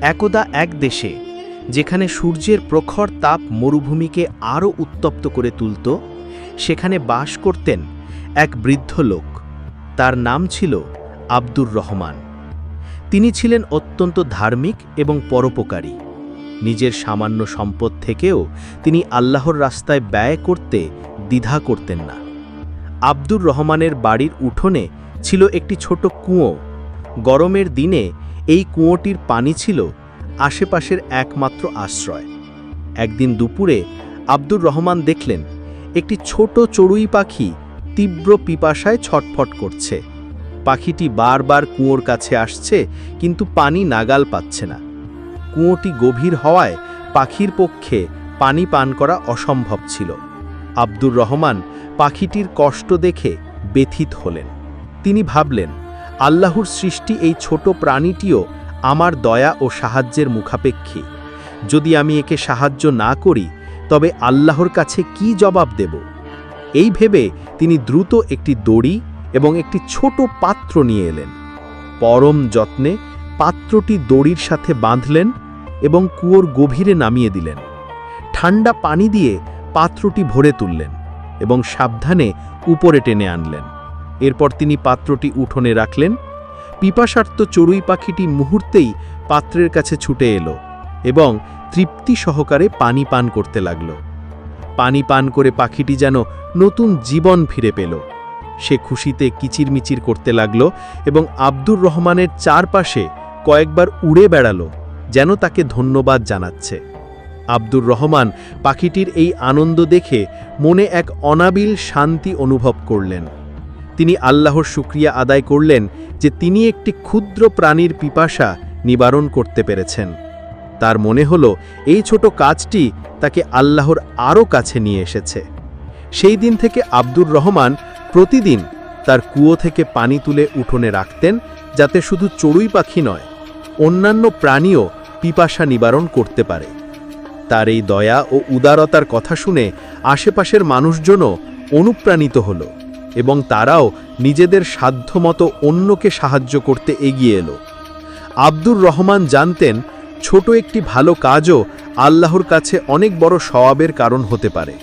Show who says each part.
Speaker 1: একদা এক দেশে, যেখানে সূর্যের প্রখর তাপ মরুভূমিকে আরও উত্তপ্ত করে তুলত, সেখানে বাস করতেন এক বৃদ্ধ লোক। তার নাম ছিল আব্দুর রহমান। তিনি ছিলেন অত্যন্ত ধার্মিক এবং পরোপকারী। নিজের সামান্য সম্পদ থেকেও তিনি আল্লাহর রাস্তায় ব্যয় করতে দ্বিধা করতেন না। আব্দুর রহমানের বাড়ির উঠোনে ছিল একটি ছোট কুঁয়ো। গরমের দিনে এই কুঁয়োটির পানি ছিল আশেপাশের একমাত্র আশ্রয়। একদিন দুপুরে আব্দুর রহমান দেখলেন, একটি ছোট চড়ুই পাখি তীব্র পিপাসায় ছটফট করছে। পাখিটি বারবার কুঁয়োর কাছে আসছে, কিন্তু পানি নাগাল পাচ্ছে না। কুঁয়োটি গভীর হওয়ায় পাখির পক্ষে পানি পান করা অসম্ভব ছিল। আব্দুর রহমান পাখিটির কষ্ট দেখে ব্যথিত হলেন। তিনি ভাবলেন আল্লাহর সৃষ্টি এই ছোট প্রাণীটিও আমার দয়া ও সাহায্যের মুখাপেক্ষী। যদি আমি একে সাহায্য না করি, তবে আল্লাহর কাছে কি জবাব দেব? এই ভেবে তিনি দ্রুত একটি দড়ি এবং একটি ছোট পাত্র নিয়ে এলেন। পরম যত্নে পাত্রটি দড়ির সাথে বাঁধলেন এবং কুয়োর গভীরে নামিয়ে দিলেন। ঠান্ডা পানি দিয়ে পাত্রটি ভরে তুললেন এবং সাবধানে উপরে টেনে আনলেন। এরপর তিনি পাত্রটি উঠোনে রাখলেন। পিপাসার্ত চড়ুই পাখিটি মুহূর্তেই পাত্রের কাছে ছুটে এলো এবং তৃপ্তি সহকারে পানি পান করতে লাগল। পানি পান করে পাখিটি যেন নতুন জীবন ফিরে পেল। সে খুশিতে কিচিরমিচির করতে লাগল এবং আব্দুর রহমানের চারপাশে কয়েকবার উড়ে বেড়ালো যেন তাকে ধন্যবাদ জানাচ্ছে। আব্দুর রহমান পাখিটির এই আনন্দ দেখে মনে এক অনাবিল শান্তি অনুভব করলেন। তিনি আল্লাহর শুক্রিয়া আদায় করলেন যে তিনি একটি ক্ষুদ্র প্রাণীর পিপাসা নিবারণ করতে পেরেছেন। তার মনে হলো, এই ছোট কাজটি তাকে আল্লাহর আরও কাছে নিয়ে এসেছে। সেই দিন থেকে আব্দুর রহমান প্রতিদিন তার কুয়ো থেকে পানি তুলে উঠোনে রাখতেন, যাতে শুধু চড়ুই পাখি নয়, অন্যান্য প্রাণীও পিপাসা নিবারণ করতে পারে। তার এই দয়া ও উদারতার কথা শুনে আশেপাশের মানুষজনও অনুপ্রাণিত হলো। এবং তারাও নিজেদের সাধ্যমতো অন্যকে সাহায্য করতে এগিয়ে এলো। আব্দুর রহমান জানতেন, ছোট একটি ভালো কাজও আল্লাহর কাছে অনেক বড় সওয়াবের কারণ হতে পারে।